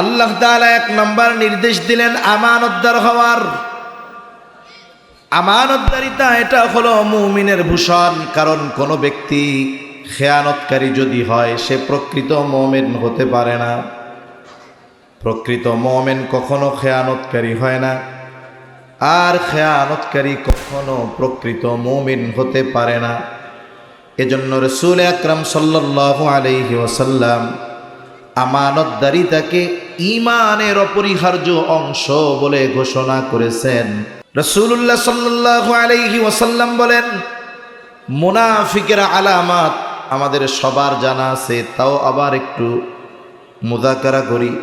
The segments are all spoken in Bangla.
আল্লাহ তাআলা এক নম্বর নির্দেশ দিলেন আমানতদার হওয়ার। আমানতদারিতা এটা হলো মুমিনের ভূষণ, কারণ কোনো ব্যক্তি খেয়ানতকারী যদি হয়, সে প্রকৃত মোমেন হতে পারে না। প্রকৃত মোমেন কখনো খেয়ানতকারী হয় না। আর খেয়ানতকারী কখনো প্রকৃত মোমিন হতে পারে না। এজন্য রসুল আকরাম সাল্লাহ আলহি ওসাল্লাম আমানতদারিতাকে ইমানের অপরিহার্য অংশ বলে ঘোষণা করেছেন। রসুল্লাহ সাল্লাহ আলহি ওসাল্লাম বলেন, মুনাফিকের আলামাত আমাদের সবার জানা আছে, তাও আবার একটু মুদাকারা করি।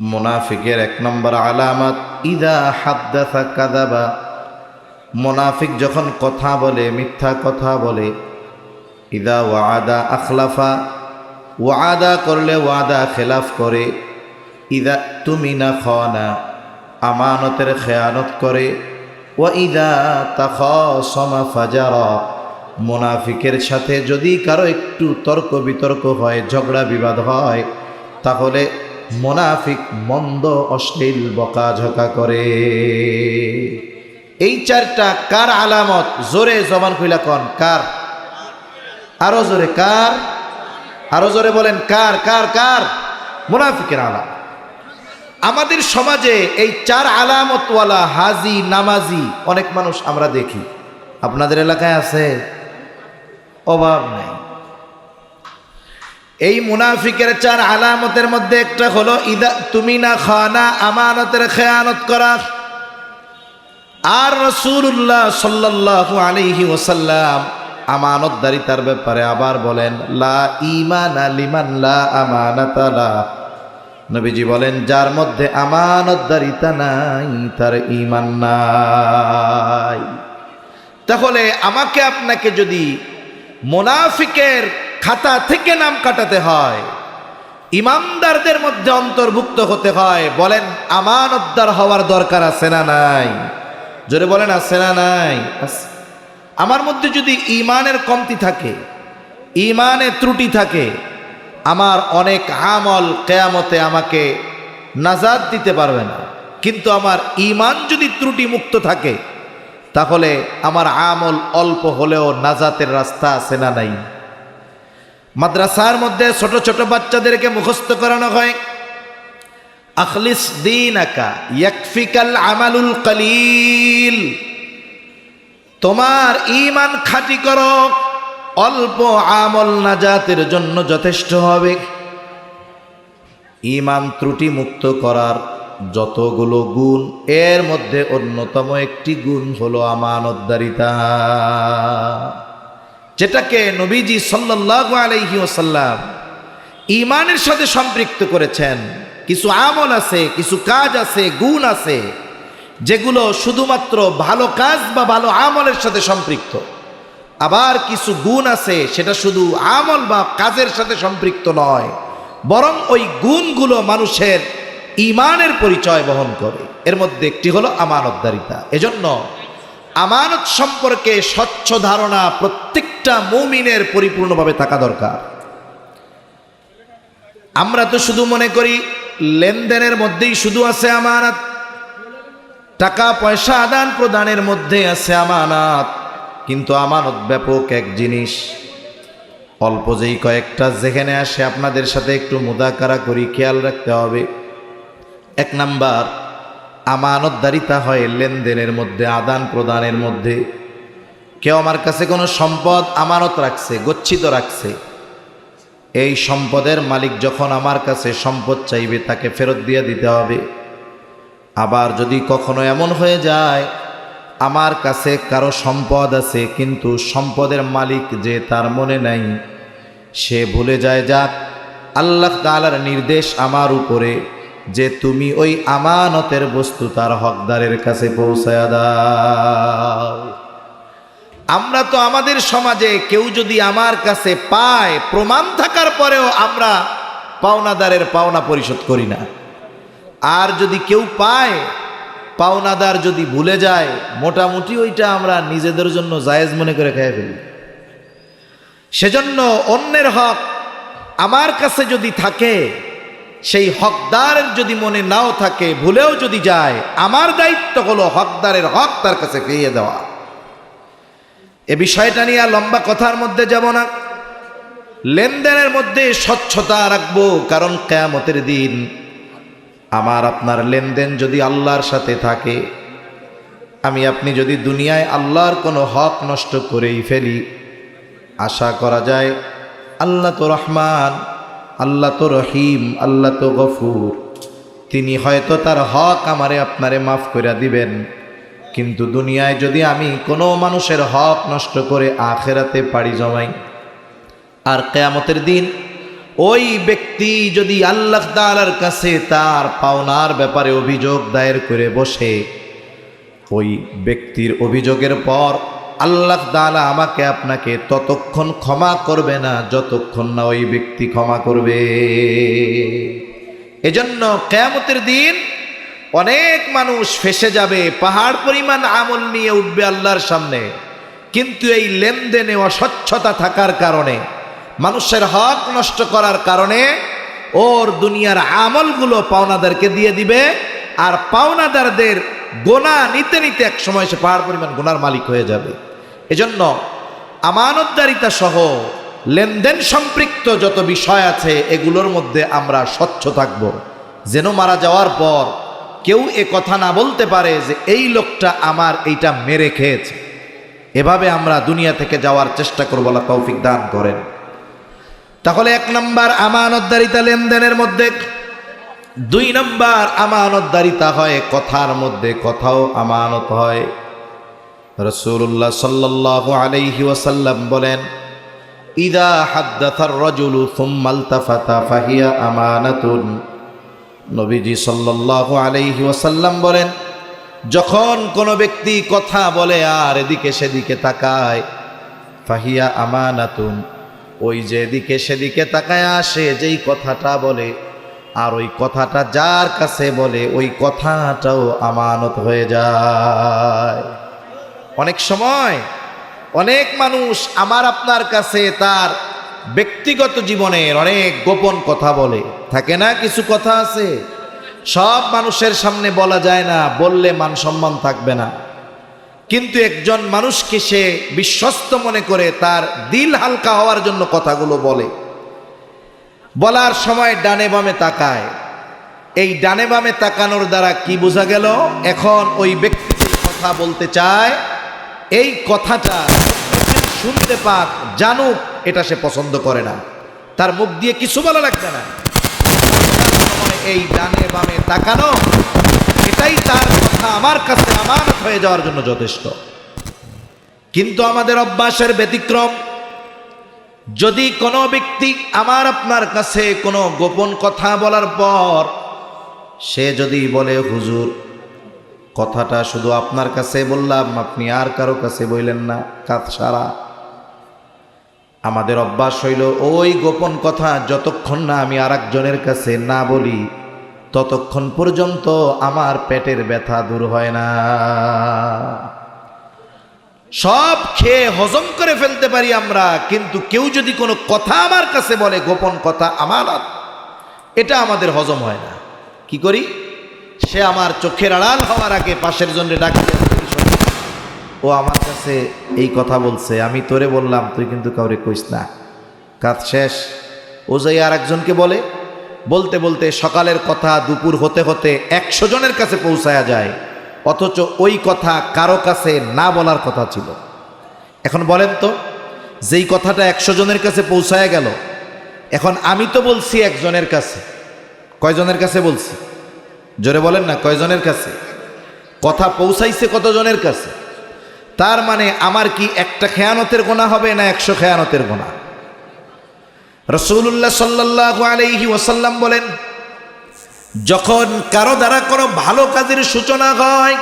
মুনাফিকের এক নম্বর আলামাত, ইদা হাদ্দাথা কাদাবা মুনাফিক যখন কথা বলে, মিথ্যা কথা বলে, ইদা ওয়াদা আখলাফা। ওয়াদা করলে ওয়াদা খেলাফ করে। ইদা তুমি না খানা, আমানতের খেয়ানত করে। ও ইদা তাখ সমা ফাজারা, মুনাফিকের সাথে যদি কারও একটু তর্ক বিতর্ক হয়, ঝগড়া বিবাদ হয়, তাহলে মোনাফিক মন্দ, অশ্লীল বকাঝকা করে। এই চারটা কার আলামত? জোরে জবান খুইলা কন, কার? আরও জোরে, কার? আরও জোরে বলেন, কার কার কার? মুনাফিকের আলাম। আমাদের সমাজে এই চার আলামতওয়ালা হাজি, নামাজি, অনেক মানুষ আমরা দেখি। আপনাদের এলাকায় আছে? অভাব নেই। এই মুনাফিকের চার আলামতের মধ্যে একটা হলো, ইদা তুমি না খানা আমানতের খেয়ানত করা। আর রসুল্লাহ সাল্লাহ আলিহি ওসাল্লাম আমানতদারিতার ব্যাপারে আবার বলেন, লা ইমান আলিমান লা আমানাতালা নবীজি বলেন, যার মধ্যে আমানতদারিতা নাই, তার ইমান নাই। তাহলে আমাকে আপনাকে যদি মোনাফিকের খাতা থেকে নাম কাটাতে হয় ইমানদারদের মধ্যে অন্তর্ভুক্ত হতে হয়, বলেন, আমানতদার হওয়ার দরকার আছে না নাই? জোরে বলেন, আছে না নাই? আছে। আমার মধ্যে যদি ইমানের কমতি থাকে, ইমানে ত্রুটি থাকে, আমার অনেক আমল কেয়ামতে আমাকে নাজাদ দিতে পারবে না। কিন্তু আমার ইমান যদি ত্রুটি মুক্ত থাকে, তাহলে আমার আমল অল্প হলেও নাজাতের রাস্তা আছে না নাই। মাদ্রাসার মধ্যে ছোট ছোট বাচ্চাদেরকে মুখস্থ করানো হয়। আখলিস দিন আকা ইয়াকফিকাল আমালুল কালিল। তোমার ইমান খাঁটি করো। অল্প আমল নাজাতের জন্য যথেষ্ট হবে। ইমান ত্রুটি মুক্ত করার যতগুলো গুণ, এর মধ্যে অন্যতম একটি গুণ হলো আমানতদারিতা। যেটাকে নবীজি সাল্লাহ আলাইহি ওসাল্লাম ইমানের সাথে সম্পৃক্ত করেছেন। কিছু আমল আছে, কিছু কাজ আছে, গুণ আছে। যেগুলো শুধুমাত্র ভালো কাজ বা ভালো আমলের সাথে সম্পৃক্ত। আবার কিছু গুণ আছে, সেটা শুধু আমল বা কাজের সাথে সম্পৃক্ত নয়, বরং ওই গুণগুলো মানুষের ইমানের পরিচয় বহন করে। এর মধ্যে একটি হলো আমানতদারিতা। এজন্য আমানত সম্পর্কে স্বচ্ছ ধারণা প্রত্যেকটা মৌমিনের পরিপূর্ণভাবে থাকা দরকার। আমরা তো শুধু মনে করি, লেনদেনের মধ্যেই শুধু আছে আমানত টাকা পয়সা আদান প্রদানের মধ্যে আছে আমানত, কিন্তু আমানত ব্যাপক এক জিনিস। অল্প যেই কয়েকটা যেখানে আসে আপনাদের সাথে একটু মুদাকারা করি, খেয়াল রাখতে হবে। এক নাম্বার, আমানতদারিতা হয় লেনদেনের মধ্যে, আদান প্রদানের মধ্যে। কেউ আমার কাছে কোনো সম্পদ আমানত রাখছে, গচ্ছিত রাখছে। এই সম্পদের মালিক যখন আমার কাছে সম্পদ চাইবে, তাকে ফেরত দিয়ে দিতে হবে। আবার যদি কখনো এমন হয়ে যায়, আমার কাছে কারও সম্পদ আছে, কিন্তু সম্পদের মালিক যে তার মনে নাই, সে ভুলে যায় যাক আল্লাহ তালার নির্দেশ আমার উপরে, যে তুমি ওই আমানতের বস্তু তার হকদারের কাছে পৌঁছায় দাও। আমরা তো আমাদের সমাজে কেউ যদি আমার কাছে পায়, প্রমাণ থাকার পরেও আমরা পাওনাদারের পাওনা পরিশোধ করি না। আর যদি কেউ পায়, পাওনাদার যদি ভুলে যায়, মোটামুটি ওইটা আমরা নিজেদের জন্য জায়েজ মনে করে খেয়ে ফেলি। সেজন্য অন্যের হক আমার কাছে যদি থাকে, সেই হকদারের যদি মনে নাও থাকে, ভুলেও যদি যায়, আমার দায়িত্ব হলো হকদারের হক তার কাছে ফিরিয়ে দেওয়া। এ বিষয়টা নিয়ে লম্বা কথার মধ্যে যাব না। লেনদেনের মধ্যে স্বচ্ছতা রাখব, কারণ কেয়ামতের দিন আমার আপনার লেনদেন যদি আল্লাহর সাথে থাকে, আমি আপনি যদি দুনিয়ায় আল্লাহর কোনো হক নষ্ট করেই ফেলি, আশা করা যায় আল্লাহ তো রহমান, আল্লাহ তো রহিম, আল্লাহ তো গফুর। তিনি হয়তো তার হক আমারে আপনারে মাফ করে দিবেন, কিন্তু দুনিয়ায় যদি আমি কোনো মানুষের হক নষ্ট করে আখেরাতে পাড়ি জমাই, আর কেয়ামতের দিন ওই ব্যক্তি যদি আল্লাহ তালার কাছে তার পাওনার ব্যাপারে অভিযোগ দায়ের করে বসে, ওই ব্যক্তির অভিযোগের পর আল্লাহ তালা আমাকে আপনাকে ততক্ষণ ক্ষমা করবে না, যতক্ষণ না ওই ব্যক্তি ক্ষমা করবে। এজন্য কেয়ামতের দিন অনেক মানুষ ফেসে যাবে, পাহাড় পরিমাণ আমল নিয়ে উঠবে আল্লাহর সামনে, কিন্তু এই লেনদেনে অস্বচ্ছতা থাকার কারণে মানুষের হক নষ্ট করার কারণে ওর দুনিয়ার আমলগুলো পাওনাদারকে দিয়ে দিবে, আর পাওনাদারদের গোনা নিতে নিতে এক সময় সে পাহাড় পরিমাণ গোনার মালিক হয়ে যাবে। এজন্য আমানতদারিতা সহ লেনদেন সম্পৃক্ত যত বিষয় আছে, এগুলোর মধ্যে আমরা স্বচ্ছ থাকব। যেন মারা যাওয়ার পর কেউ এ কথা না বলতে পারে যে এই লোকটা আমার এইটা মেরে খেয়েছে। এভাবে আমরা দুনিয়া থেকে যাওয়ার চেষ্টা করব তৌফিক দান করেন। তাহলে এক নম্বর আমানতদারিতা লেনদেনের মধ্যে, দুই নম্বর আমানতদারিতা হয় কথার মধ্যে, কথাও আমানত হয়। রসুল্লাহ সাল্লাহ আলাইহি ওয়াসাল্লাম বলেন, ইদা হাদ্দাথার রজুলু সুম্মালতাফাতা ফাহিয়া আমানাতুন। নবীজি সাল্লাহ আলাইহি ওয়াসাল্লাম বলেন, যখন কোনো ব্যক্তি কথা বলে আর এদিকে সেদিকে তাকায়, ফাহিয়া আমানাতুন। ওই যে এদিকে সেদিকে তাকায় আসে, যেই কথাটা বলে। আর ওই কথাটা যার কাছে বলে, ওই কথাটাও আমানত হয়ে যায়। অনেক সময় অনেক মানুষ আমার আপনার কাছে তার ব্যক্তিগত জীবনের অনেক গোপন কথা বলে। থাকে না কিছু কথা আছে? সব মানুষের সামনে বলা যায় না, বললে মান সম্মান থাকবে না। কিন্তু একজন মানুষকে সে বিশ্বস্ত মনে করে তার দিল হালকা হওয়ার জন্য কথাগুলো বলে। বলার সময় ডানে বামে তাকায়। এই ডানে বামে তাকানোর দ্বারা কি বোঝা গেল? এখন ওই ব্যক্তি কথা বলতে চায়, এই কথাটা শুনতে পাক, জানুক, এটা সে পছন্দ করে না। তার মুখ দিয়ে কিছু বলা লাগবে না। এই ডানে বামে তাকানো এটাই তার কথা। আমার কাছে আমানত হয়ে যাওয়ার জন্য যথেষ্ট। কিন্তু আমাদের অভ্যাসের ব্যতিক্রম, যদি কোনো ব্যক্তি আমার আপনার কাছে কোনো গোপন কথা বলার পর সে যদি বলে, হুজুর, কথাটা শুধু আপনার কাছে বললাম, আপনি আর কারও কাছে বললেন না কাত সারা। আমাদের অভ্যাস হইল, ওই গোপন কথা যতক্ষণ না আমি আর কাছে না বলি ততক্ষণ পর্যন্ত আমার পেটের ব্যথা দূর হয় না। সব খেয়ে হজম করে ফেলতে পারি আমরা, কিন্তু কেউ যদি কোনো কথা আমার কাছে বলে, গোপন কথা আমার এটা আমাদের হজম হয় না। কি করি? সে আমার চোখের আড়াল হওয়ার আগে পাশের জন্য ডাকি, ও আমার কাছে এই কথা বলছে, আমি তোরে বললাম, তুই কিন্তু কাউরে কইস না। কাজ শেষ। ও যাই আর একজনকে বলে বলতে বলতে সকালের কথা দুপুর হতে হতে একশো জনের কাছে পৌঁছায়া যায়। অথচ ওই কথা কারও কাছে না বলার কথা ছিল। এখন বলেন তো, যেই কথাটা একশো জনের কাছে পৌঁছায়া গেল, এখন আমি তো বলছি একজনের কাছে। কয়জনের কাছে বলছি? জোরে বলেন না, কয়জনের কাছে? কথা পৌঁছাইছে কতজনের কাছে? তার মানে আমার কি একটা খেয়ানতের গোনা হবে না একশো খেয়ানতের গোনা? রসুল্লাহ সাল্লাহ আলাইহি ওসাল্লাম বলেন, যখন কারও দ্বারা কোনো ভালো কাজের সূচনা হয়,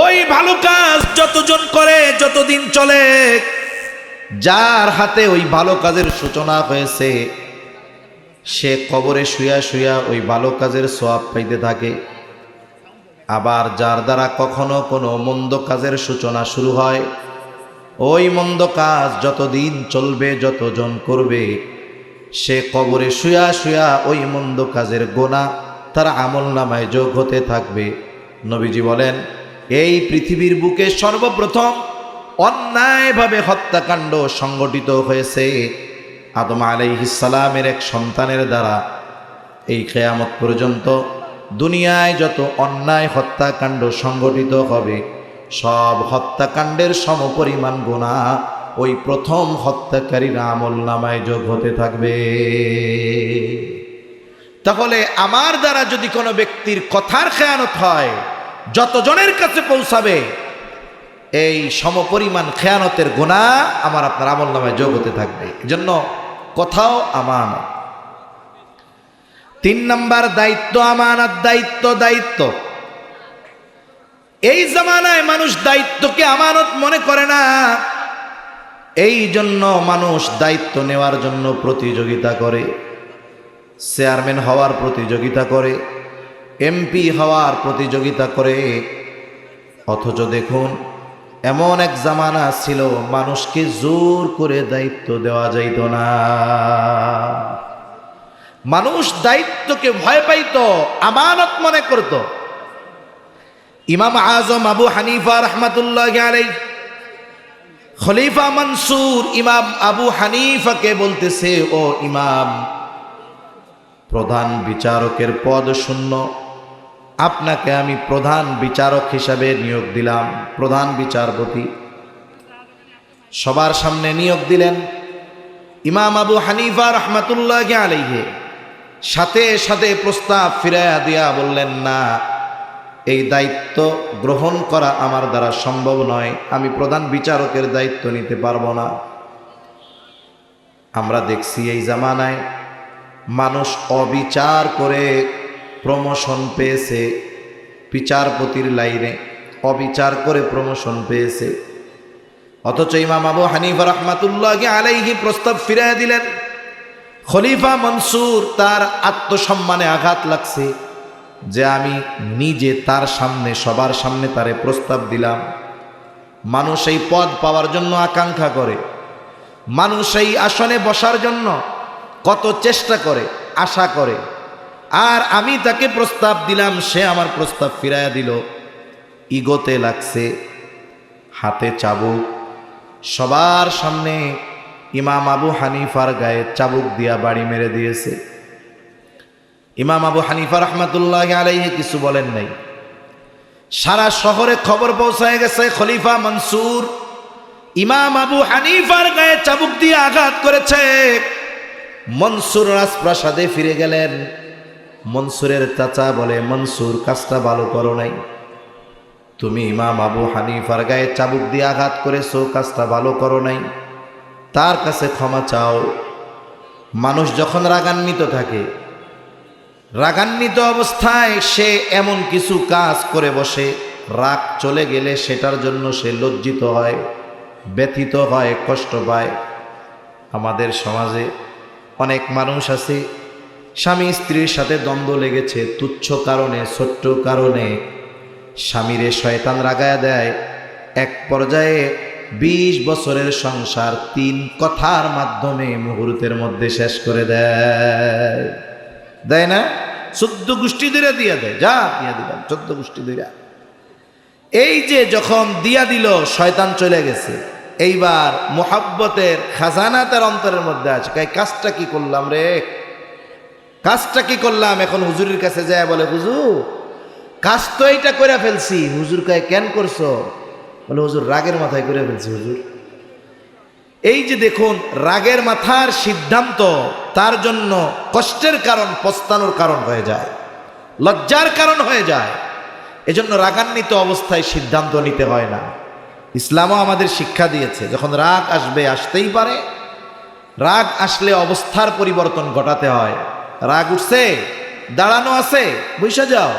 ওই ভালো কাজ যতজন করে, যতদিন চলে, যার হাতে ওই ভালো কাজের সূচনা হয়েছে, সে কবরে শুয়া শুয়া ওই ভালো কাজের সোয়াব পাইতে থাকে। আবার যার দ্বারা কখনো কোনো মন্দ কাজের সূচনা শুরু হয় ওই মন্দ কাজ যতদিন চলবে, যতজন করবে, সে কবরে শুয়া শুয়া ওই মন্দ কাজের গোনা তার আমল নামায় যোগ হতে থাকবে। নবীজি বলেন, এই পৃথিবীর বুকে সর্বপ্রথম অন্যায়ভাবে হত্যাকাণ্ড সংগঠিত হয়েছে আদম আলাইহিসালামের এক সন্তানের দ্বারা। এই কেয়ামত পর্যন্ত দুনিয়ায় যত অন্যায় হত্যাকাণ্ড সংগঠিত হবে সব হত্যাকাণ্ডের সমপরিমাণ গোনা ওই প্রথম হত্যাকারীর আমল নামায় যোগ হতে থাকবে। তাহলে আমার দ্বারা যদি কোনো ব্যক্তির কথার খেয়ানত হয়, যতজনের কাছে পৌঁছাবে, এই সমপরিমাণ খেয়ানতের গোনা আমার আপনার আমল নামায় যোগ হতে থাকবে। জন্য কথাও আমানত। তিন নম্বর দায়িত্ব, আমানত, দায়িত্ব দায়িত্ব। এই জামানায় মানুষ দায়িত্বকে আমানত মনে করে না। এই জন্য মানুষ দায়িত্ব নেওয়ার জন্য প্রতিযোগিতা করে, চেয়ারম্যান হওয়ার প্রতিযোগিতা করে এমপি হওয়ার প্রতিযোগিতা করে। অথচ দেখুন, এমন এক জামানা ছিল, মানুষকে জোর করে দায়িত্ব দেওয়া যাইত না। মানুষ দায়িত্বকে ভয় পাইত, আমানত মনে করত। ইমাম আজম আবু হানিফা রহমাতুল্লাহ আলাই খলিফা মনসুর ইমাম আবু হানিফাকে বলতেছে, ও ইমাম, প্রধান বিচারকের পদ শূন্য। আপনাকে আমি প্রধান বিচারক হিসাবে নিয়োগ দিলাম, প্রধান বিচারপতি। সবার সামনে নিয়োগ দিলেন। ইমাম আবু হানিফা রহমাতুল্লাহ আলাইহে সাথে সাথে প্রস্তাব ফিরাইয়া দিয়া বললেন, না এই দায়িত্ব গ্রহণ করা আমার দ্বারা সম্ভব নয়। আমি প্রধান বিচারকের দায়িত্ব নিতে পারব না। আমরা দেখছি এই জামানায় মানুষ অবিচার করে প্রমোশন পেয়েছে বিচারপতির লাইনে। অবিচার করে প্রমোশন পেয়েছে। অথচ ইমাম আবু হানিফা রহমাতুল্লাহ আলাইহি প্রস্তাব ফিরাইয়া দিলেন, খলিফা মনসুর তার আত্মসম্মানে আঘাত লাগছে। যে আমি নিজে তার সামনে, সবার সামনে তারে প্রস্তাব দিলাম। মানুষ এই পদ পাওয়ার জন্য আকাঙ্ক্ষা করে। মানুষ এই আসনে বসার জন্য কত চেষ্টা করে, আশা করে। আর আমি তাকে প্রস্তাব দিলাম, সে আমার প্রস্তাব ফিরাইয়া দিল। ইগোতে লাগছে, হাতে চাবুক। সবার সামনে ইমাম আবু হানিফার গায়ে চাবুক দিয়া বাড়ি মেরে দিয়েছে। ইমাম আবু হানিফা রহমাতুল্লাহ আলাইহে কিছু বলেন নাই। সারা শহরে খবর পৌঁছায় গেছে, খলিফা মনসুর ইমাম আবু হানিফার গায়ে চাবুক দিয়ে আঘাত করেছে। মনসুর রাজপ্রাসাদে ফিরে গেলেন। মনসুরের চাচা বলে, মনসুর, কাজটা ভালো করো নাই। তুমি ইমাম আবু হানিফার গায়ে চাবুক দিয়ে আঘাত করেছ, কাজটা ভালো করো নাই। তার কাছে ক্ষমা চাও। মানুষ যখন রাগান্বিত থাকে রাগান্বিত অবস্থায় সে এমন কিছু কাজ করে বসে। রাগ চলে গেলে সেটার জন্য সে লজ্জিত হয়, ব্যথিত হয়, কষ্ট পায়। আমাদের সমাজে অনেক মানুষ আছে, স্বামী স্ত্রীর সাথে দ্বন্দ্ব লেগেছে, তুচ্ছ কারণে, ছোট্ট কারণে। স্বামীরে শয়তান রাগায়া দেয়। এক পর্যায়ে বিশ বছরের সংসার তিন কথার মাধ্যমে মুহূর্তের মধ্যে শেষ করে দেয়। দেয় না? চোদ্দ গোষ্ঠী ধরে দিয়া দেয়। যা দিয়া দিলাম চোদ্দ গোষ্ঠী ধরে এই যে যখন দিয়া দিল, শয়তান চলে গেছে। এইবার মোহাব্বতের খাজানা তার অন্তরের মধ্যে আছে। কাই কাজটা কি করলাম রে? কাজটা কি করলাম? এখন হুজুরের কাছে যায়, বলে, হুজুর, কাজ তো এইটা করে ফেলছি। হুজুর কায়, কেন করছ? বলে, হুজুর, রাগের মাথায় করে ফেলছি, হুজুর। এই যে দেখুন, রাগের মাথার সিদ্ধান্ত তার জন্য কষ্টের কারণ পস্তানোর কারণ হয়ে যায়, লজ্জার কারণ হয়ে যায়। এজন্য রাগান্বিত অবস্থায় সিদ্ধান্ত নিতে হয় না। ইসলামও আমাদের শিক্ষা দিয়েছে, যখন রাগ আসবে, আসতেই পারে। রাগ আসলে অবস্থার পরিবর্তন ঘটাতে হয়। রাগ উঠছে, দাঁড়ানো আছে, বৈশা যাও।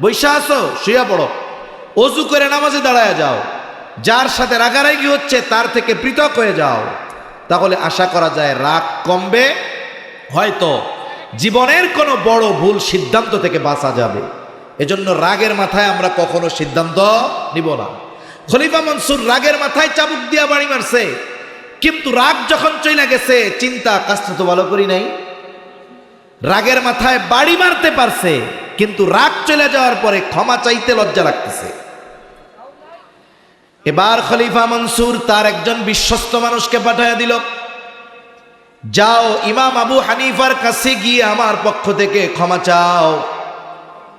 বৈশা আসো, শুয়া পড়ো। অজু করে নামাজে দাঁড়ায় যাও। যার সাথে রাগারাগি হচ্ছে, তার থেকে পৃথক হয়ে যাও। তাহলে আশা করা যায় রাগ কমবে, হয়তো জীবনের কোনো বড় ভুল সিদ্ধান্ত থেকে বাঁচা যাবে। এজন্য রাগের মাথায় আমরা কখনো সিদ্ধান্ত নিব না। খলিফা মনসুর রাগের মাথায় চাবুক দিয়া বাড়ি মারছে, কিন্তু রাগ যখন চলে গেছে, চিন্তা, কাজটা তো ভালো করি নাই। রাগের মাথায় বাড়ি মারতে পারছে, কিন্তু রাগ চলে যাওয়ার পরে ক্ষমা চাইতে লজ্জা লাগতেছে। এবার খলিফা মনসুর তার একজন বিশ্বস্ত মানুষকে পাঠাইয়া দিল। যাও, ইমাম আবু হানিফার কাছে গিয়ে আমার পক্ষ থেকে ক্ষমা চাও।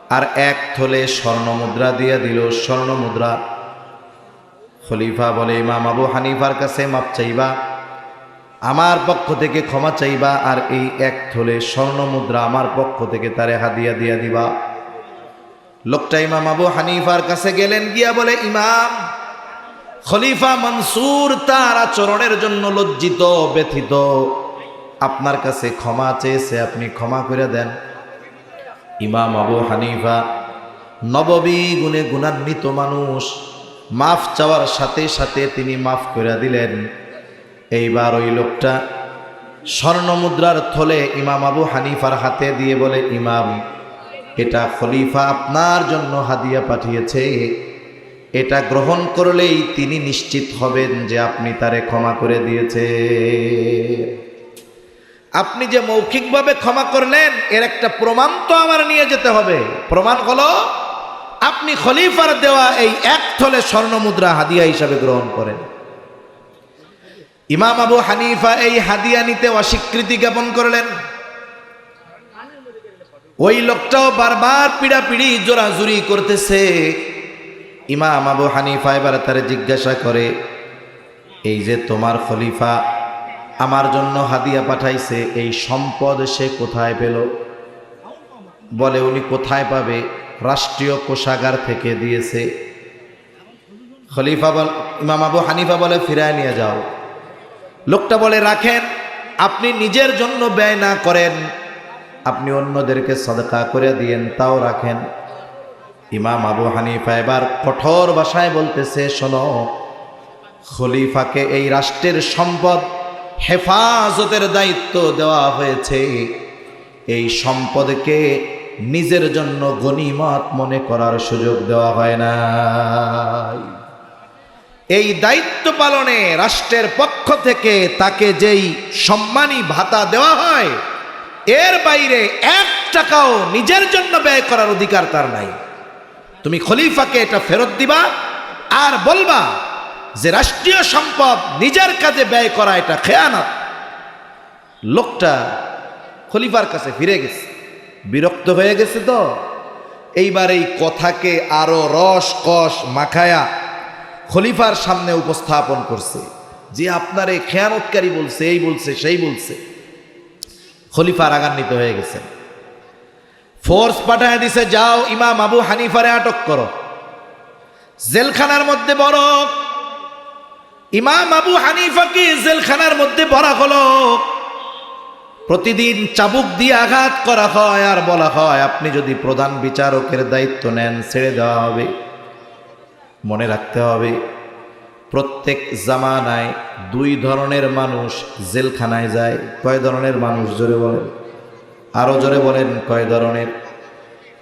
আর এক থলে স্বর্ণ মুদ্রা দিয়ে দিল, স্বর্ণ মুদ্রা। খলিফা বলে, ইমাম আবু হানিফার কাছে মাপ চাইবা, আমার পক্ষ থেকে ক্ষমা চাইবা, আর এই এক থলে স্বর্ণ মুদ্রা আমার পক্ষ থেকে তারে হাদিয়া দিয়া দিবা। লোকটা ইমাম আবু হানিফার কাছে গেলেন, গিয়া বলে, ইমাম খলিফা মনসুর তার আচরণের জন্য লজ্জিত, ব্যথিত। আপনার কাছে ক্ষমা চেয়েছে, আপনি ক্ষমা করে দেন। ইমাম আবু হানিফা নববী গুণে গুণান্বিত মানুষ। মাফ চাওয়ার সাথে সাথে তিনি মাফ করে দিলেন। এইবার ওই লোকটা স্বর্ণ মুদ্রার থলে ইমাম আবু হানিফার হাতে দিয়ে বলে, ইমাম, এটা খলিফা আপনার জন্য হাদিয়া পাঠিয়েছে। এটা গ্রহণ করলেই তিনি নিশ্চিত হবেন যে আপনি তারে ক্ষমা করে দিয়েছে আপনি যে মৌখিকভাবে ক্ষমা করলেন, এর একটা প্রমাণ তো আমার নিয়ে যেতে হবে। প্রমাণ হলো, আপনি খলিফার দেওয়া এই এক থলে স্বর্ণ মুদ্রা হাদিয়া হিসাবে গ্রহণ করেন। ইমাম আবু হানিফা এই হাদিয়া নিতে অস্বীকৃতি জ্ঞাপন করলেন। ওই লোকটাও বারবার পিড়াপিড়ি, জোরাজুরি করতেছে। ইমাম আবু হানিফা এবার তারে জিজ্ঞাসা করে, এই যে তোমার খলিফা আমার জন্য হাদিয়া পাঠাইছে, এই সম্পদ সে কোথায় পেল? বলে, উনি কোথায় পাবে? রাষ্ট্রীয় কোষাগার থেকে দিয়েছে। খলিফা বল, ইমাম আবু হানিফা বলে, ফিরায় নিয়ে যাও। লোকটা বলে, রাখেন, আপনি নিজের জন্য ব্যয় না করেন, আপনি অন্যদেরকে সদকা করে দিয়েন, তাও রাখেন। ইমাম আবু হানিফা এবার কঠোর ভাষায় বলতেছে, শোনো, খলিফাকে এই রাষ্ট্রের সম্পদ হেফাজতের দায়িত্ব দেওয়া হয়েছে। এই সম্পদকে নিজের জন্য গণিমত মনে করার সুযোগ দেওয়া হয় না এই দায়িত্ব পালনে রাষ্ট্রের পক্ষ থেকে তাকে যেই সম্মানী ভাতা দেওয়া হয়, এর বাইরে এক টাকাও নিজের জন্য ব্যয় করার অধিকার তার নাই। তুমি খলিফাকে এটা ফেরত দিবা আর বলবা যে রাষ্ট্রীয় সম্পদ নিজের কাজে ব্যয় করা এটা খেয়ানত। লোকটা খলিফার কাছে ফিরে গেছে। বিরক্ত হয়ে গেছে তো। এইবার এই কথাকে আরও রস কষ মাখায়া খলিফার সামনে উপস্থাপন করছে। যে আপনার এই খেয়ানতকারী বলছে, এই বলছে, সেই বলছে। খলিফা রাগান্বিত হয়ে গেছেন ফোর্স পাঠায় দিছে, যাও ইমাম আবু হানিফারে আটক করো। জেলখানার মধ্যে বড়। ইমাম আবু হানিফাকে জেলখানার মধ্যে ভরা হলো? প্রতিদিন চাবুক দিয়ে আঘাত করা হয়, আর বলা হয়, আপনি যদি প্রধান বিচারকের দায়িত্ব নেন, ছেড়ে দেওয়া হবে। মনে রাখতে হবে, প্রত্যেক জামানায় দুই ধরনের মানুষ জেলখানায় যায়। কয় ধরনের মানুষ, জোরে বলেন? আরও জোরে বলেন, কয় ধরনের?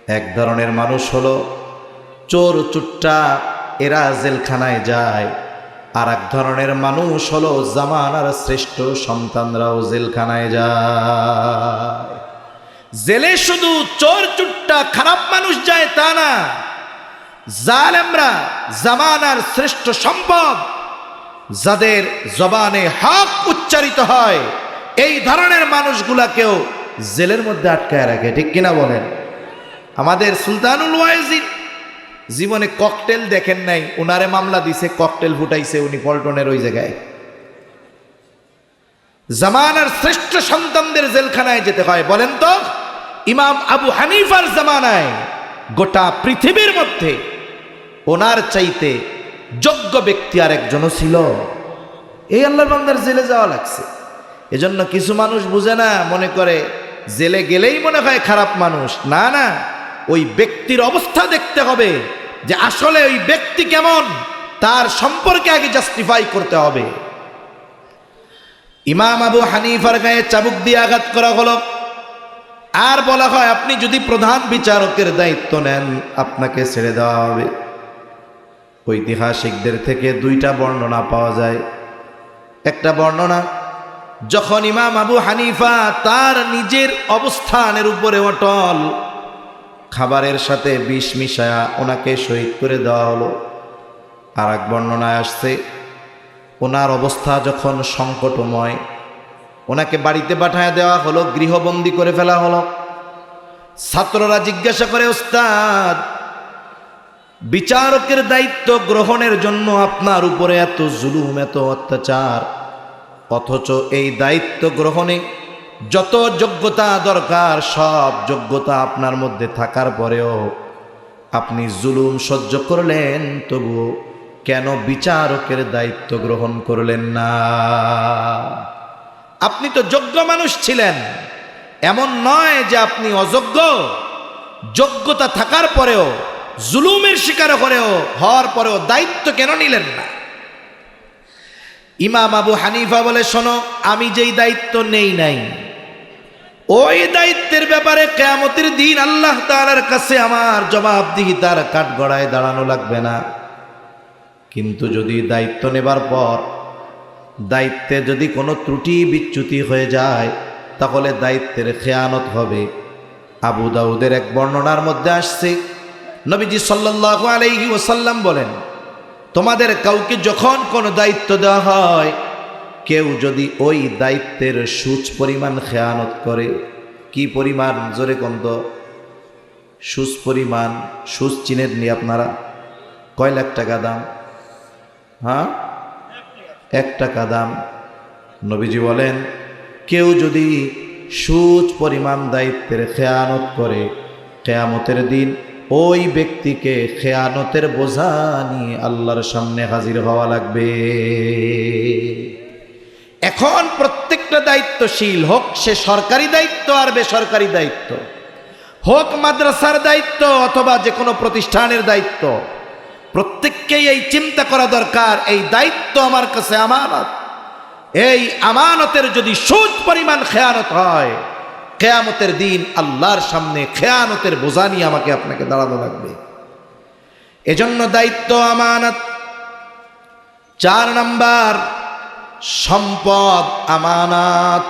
এক ধরনের মানুষ হলো, চোর চুট্টা এরা জেলখানায় যায়। আর এক ধরনের মানুষ হলো, জামানার শ্রেষ্ঠ সন্তানরাও জেলখানায় যায়। জেলে শুধু চোর চুট্টা খারাপ মানুষ যায় তা না। জালেমরা জামানার শ্রেষ্ঠ সম্পদ, যাদের জবানে হক উচ্চারিত হয়, এই ধরনের মানুষগুলাকেও জেলের মধ্যে আটকায় রাখে, ঠিক কিনা বলেন? আমাদের সুলতানুল ওয়াইজিন জীবনে ককটেল দেখেন নাই, উনারে মামলা দিছে ককটেল ফুটাইছে উনি পল্টনের ওই জায়গায়। জামানার শ্রেষ্ঠ সন্তানদের জেলখানায় যেতে হয়, বলেন তো? ইমাম আবু হানিফার জামানায় গোটা পৃথিবীর মধ্যে ওনার চাইতে যোগ্য ব্যক্তি আর একজনও ছিল। এই আল্লাহর বান্দার জেলে যাওয়া লাগছে। এজন্য কিছু মানুষ বুঝে না, মনে করে জেলে গেলেই মনে হয় খারাপ মানুষ। না না। ওই ব্যক্তির অবস্থা দেখতে হবে যে আসলে ওই ব্যক্তি কেমন, তার সম্পর্কে আগে জাস্টিফাই করতে হবে। ইমাম আবু হানিফার গায়ে চাবুক দিয়ে আঘাত করা হলো। আর বলা হয়, আপনি যদি প্রধান বিচারকের দায়িত্ব নেন, আপনাকে ছেড়ে দেওয়া হবে। ঐতিহাসিকদের থেকে দুইটা বর্ণনা পাওয়া যায়। একটা বর্ণনা যখন ইমাম আবু হানিফা তার নিজের অবস্থানের উপরে অটল, খাবারের সাথে বিষ মিশায়া ওনাকে শহীদ করে দেওয়া হলো। আর এক বর্ণনায় আসছে, ওনার অবস্থা যখন সংকটময়, ওনাকে বাড়িতে পাঠায় দেওয়া হলো, গৃহবন্দী করে ফেলা হলো। ছাত্ররা জিজ্ঞাসা করে, ওস্তাদ, বিচারকের দায়িত্ব গ্রহণের জন্য আপনার উপরে এত জুলুম, এত অত্যাচার অথচ এই দায়িত্ব গ্রহণে যত যোগ্যতা দরকার, সব যোগ্যতা আপনার মধ্যে থাকার পরেও আপনি জুলুম সহ্য করলেন তবু কেন বিচারকের দায়িত্ব গ্রহণ করলেন না? আপনি তো যোগ্য মানুষ ছিলেন। এমন নয় যে আপনি অযোগ্য। যোগ্যতা থাকার পরেও, জুলুমের শিকার করেও হওয়ার পরেও দায়িত্ব কেন নিলেন না? ইমাম আবু হানিফা বলে, শোনো, আমি যেই দায়িত্ব নেই নাই, ওই দায়িত্বের ব্যাপারে কেয়ামতের দিন আল্লাহ তাআলার কাছে আমার জবাবদিহিতার কাঠগড়ায় দাঁড়ানো লাগবে না। কিন্তু যদি দায়িত্ব নেবার পর দায়িত্বে যদি কোনো ত্রুটি বিচ্যুতি হয়ে যায়, তাহলে দায়িত্বের খেয়ানত হবে। আবু দাউদের এক বর্ণনার মধ্যে আসছে। নবীজি সাল্লাল্লাহু আলাইহি ওসাল্লাম বলেন তোমাদের কাউকে যখন কোনো দায়িত্ব দেওয়া হয়, কেউ যদি ওই দায়িত্বের সুচ পরিমাণ খেয়ানত করে, কি পরিমাণ? জোরে কন্দ সুচ পরিমাণ, সুচ চিনের নি আপনারা? কয় লাখ টাকা দাম? হ্যাঁ? এক টাকা দাম। নবীজি বলেন, কেউ যদি সুচ পরিমাণ দায়িত্বের খেয়ানত করে, কেয়ামতের দিন ওই ব্যক্তিকে খেয়ানতের বোঝা নিয়ে আল্লাহর সামনে হাজির হওয়া লাগবে। এখন প্রত্যেকটা দায়িত্বশীল হোক, সে সরকারি দায়িত্ব আর বেসরকারি দায়িত্ব। হোক মাদ্রাসার দায়িত্ব অথবা যে কোনো প্রতিষ্ঠানের দায়িত্ব। প্রত্যেককেই এই চিন্তা করা দরকার, এই দায়িত্ব আমার কাছে আমানত। এই আমানতের যদি সুদ পরিমাণ খেয়ানত হয় খেয়ামতের দিন আল্লাহর সামনে খেয়ানতের বোঝা নিয়ে আমাকে আপনাকে দাঁড়ানো লাগবে। এজন্য দায়িত্ব আমানত। চার নাম্বার, সম্পদ আমানত।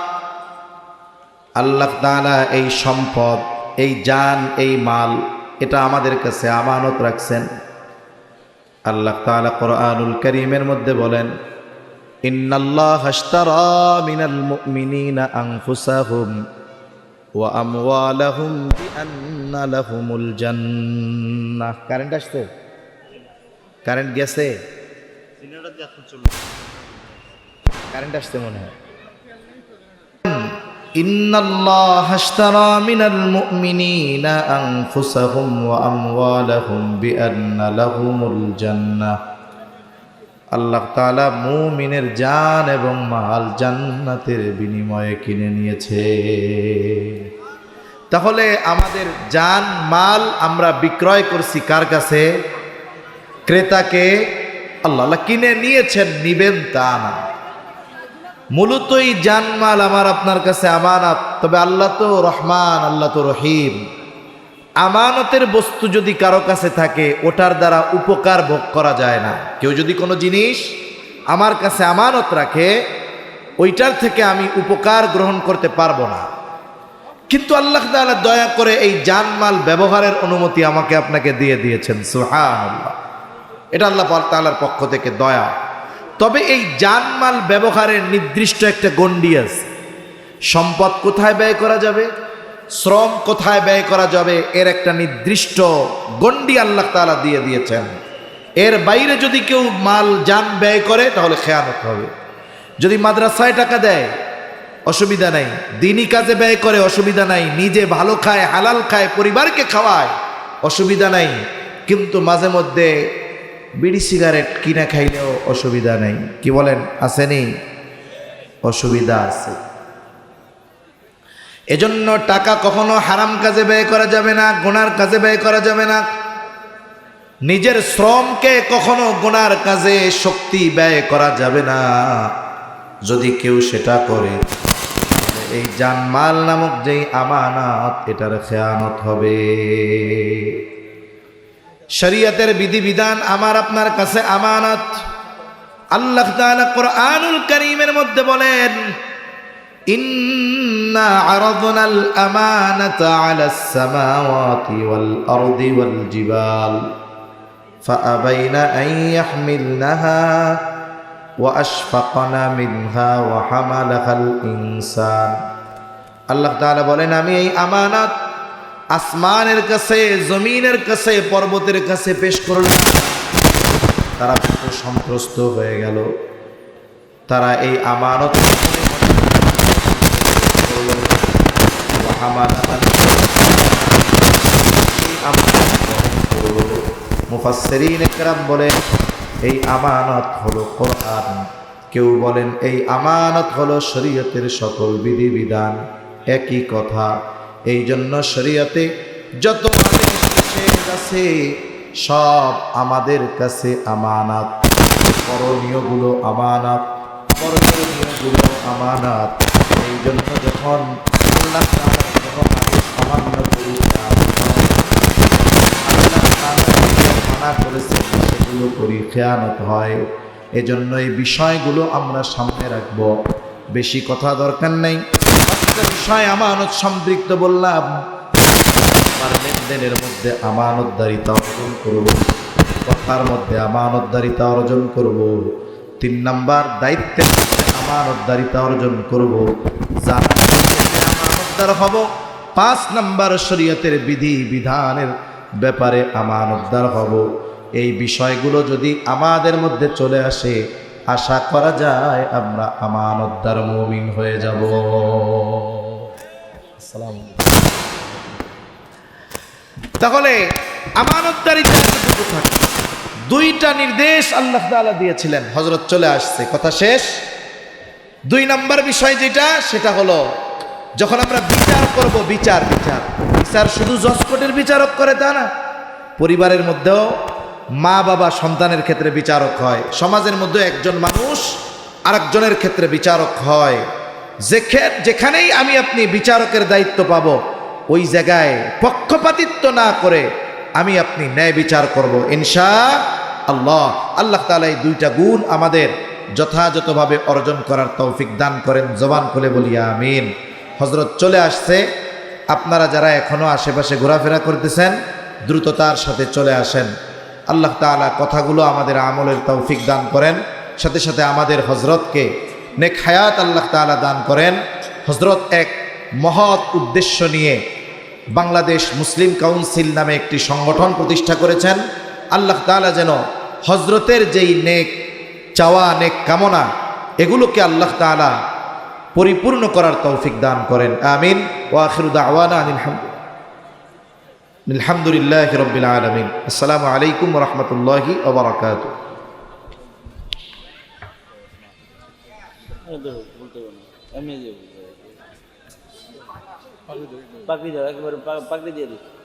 আল্লাহ তাআলা এই সম্পদ, এই জান, এই মাল, এটা আমাদের কাছে আমানত রাখছেন। আল্লাহ তাআলা কোরআনুল করিমের মধ্যে বলেন, ইন্নাল্লাহ হাশতারা মিনাল মুমিনিনা আনফুসাহুম। কারেন্ট আসছে? কারেন্ট গেছে? কারেন্ট আসছে মনে হয়। জান্নাহ। আল্লাহ তাআলা মুমিনের জান এবং মাল জান্নাতের বিনিময়ে কিনে নিয়েছে। তাহলে আমাদের জান, মাল আমরা বিক্রয় করছি কার কাছে? ক্রেতাকে। আল্লাহ আল্লাহ কিনে নিয়েছেন, নিবেন তা না। মূলত এই জানমাল আমার আপনার কাছে আমানত। তবে আল্লাহ তো রহমান, আল্লাহ তো রহিম। আমানতের বস্তু যদি কারও কাছে থাকে, ওটার দ্বারা উপকার ভোগ করা যায় না। কেউ যদি কোনো জিনিস আমার কাছে আমানত রাখে, ওইটার থেকে আমি উপকার গ্রহণ করতে পারব না। কিন্তু আল্লাহ তাআলা দয়া করে এই জানমাল ব্যবহারের অনুমতি আমাকে আপনাকে দিয়ে দিয়েছেন। সুহান এটা আল্লাহ তাআলার পক্ষ থেকে দয়া। তবে এই জানমাল ব্যবহারের নির্দিষ্ট একটা গণ্ডি আছে। সম্পদ কোথায় ব্যয় করা যাবে? শ্রম কোথায় ব্যয় করা যাবে এর একটা নির্দিষ্ট গণ্ডি আল্লাহ তাআলা দিয়ে দিয়েছেন। এর বাইরে যদি কেউ মাল, যান ব্যয় করে, তাহলে খেয়ানত হবে। যদি মাদ্রাসায় টাকা দেয়, অসুবিধা নাই। দিনই কাজে ব্যয় করে, অসুবিধা নাই। নিজে ভালো খায়, হালাল খায়, পরিবারকে খাওয়ায়, অসুবিধা নাই। কিন্তু মাঝে মধ্যে বিড়ি সিগারেট কিনে খাইলেও অসুবিধা নেই। কি বলেন, আসেনি? অসুবিধা আছে। এজন্য টাকা কখনো হারাম কাজে ব্যয় করা যাবে না, গোনার কাজে ব্যয় করা যাবে না। নিজের শ্রমকে কখনো গোনার কাজে শক্তি ব্যয় করা যাবে না। যদি কেউ সেটা করে, এই জানমাল নামক যেই আমানত, এটার খেয়ানত হবে। শরিয়তের বিধিবিধান, আমার আপনার কাছে আমানত। আল্লাহ কোরআনুল কারীমের মধ্যে বলেন ইন্না আরাদনাল আমানাতা আলাস সামাওয়াতি ওয়াল আরদি ওয়াল জিবাল فأبين أن يحملنها وأشفقن منها وحملها الإنسان আল্লাহ তাআলা বলেন আমি এই আমানাত আসমানের কাছে জমিনের কাছে পর্বতের কাছে পেশ করলাম তারা খুব সন্ত্রস্ত হয়ে গেল তারা এই আমানত মুফাসসিরিন একরাম বলেন, এই আমানত হলো কোরআন। কেউ বলেন, এই আমানত হলো শরীয়তের সকল বিধিবিধান। একই কথা, এই জন্য শরীয়তে যত আছে, সব আমাদের কাছে আমানাত। করণীয়গুলো আমানাত করণীয়গুলো আমানাত। এই জন্য যখন আল্লাহ সেগুলো করি খেয়ানত হয় এজন্য এই বিষয়গুলো আমরা সামনে রাখব। বেশি কথা দরকার নেই। বিষয় আমানত সম্পৃক্ত বললাম। আমার লেনদেনের মধ্যে আমানতদারিতা অর্জন করব। কথার মধ্যে আমানতদারিতা অর্জন করব। তিন নাম্বার, দায়িত্বের মধ্যে আমানতদারিতা অর্জন করব। যারা আমানতদার হব পাঁচ নাম্বার শরীয়তের বিধি, বিধানের ব্যাপারে আমানতদার হব। এই বিষয়গুলো যদি আমাদের মধ্যে চলে আসে, আশা করা যায় আমরা আমানতদার মুমিন হয়ে যাব। তাহলে আমানতদারিতা থাকে, দুইটা নির্দেশ আল্লাহ তাআলা দিয়েছিলেন। হজরত চলে আসছে, কথা শেষ? দুই নাম্বার বিষয় যেটা, সেটা হলো যখন আমরা বিচার করব, বিচার বিচার। বিচার শুধু জসকোটের বিচারক করে তা না, পরিবারের মধ্যেও মা, বাবা, সন্তানের ক্ষেত্রে বিচারক হয়। সমাজের মধ্যে একজন মানুষ আরেকজনের ক্ষেত্রে বিচারক হয়। যেখে- যেখানেই আমি আপনি বিচারকের দায়িত্ব পাব, ওই জায়গায় পক্ষপাতিত্ব না করে আমি আপনি ন্যায় বিচার করব। ইনশা আল্লাহ আল্লাহ তালা এই দুইটা গুণ আমাদের যথাযথভাবে অর্জন করার তৌফিক দান করেন। জবান খুলে বলি, আমিন। হজরত চলে আসছে, আপনারা যারা এখনও আশেপাশে ঘোরাফেরা করতেছেন দ্রুততার সাথে চলে আসেন। আল্লাহ তাআলা কথাগুলো আমাদের আমলের তৌফিক দান করেন। সাথে সাথে আমাদের হজরতকে নেক হায়াত আল্লাহ তাআলা দান করেন। হজরত এক মহৎ উদ্দেশ্য নিয়ে বাংলাদেশ মুসলিম কাউন্সিল নামে একটি সংগঠন প্রতিষ্ঠা করেছেন। আল্লাহ তাআলা যেন হজরতের যেই নেক চাওয়া, নেক কামনা, এগুলোকে আল্লাহ তাআলা পরিপূর্ণ করার তৌফিক দান করেন। আমিন। ওয়াখিরু দাওয়ানা আনিল আলহামদুলিল্লাহ রবিল আলমিন। আসসালামু আলাইকুম রহমতুল্লাহি ওবরাকাত দাও, একবারে পাকড়ি দিয়ে দিই।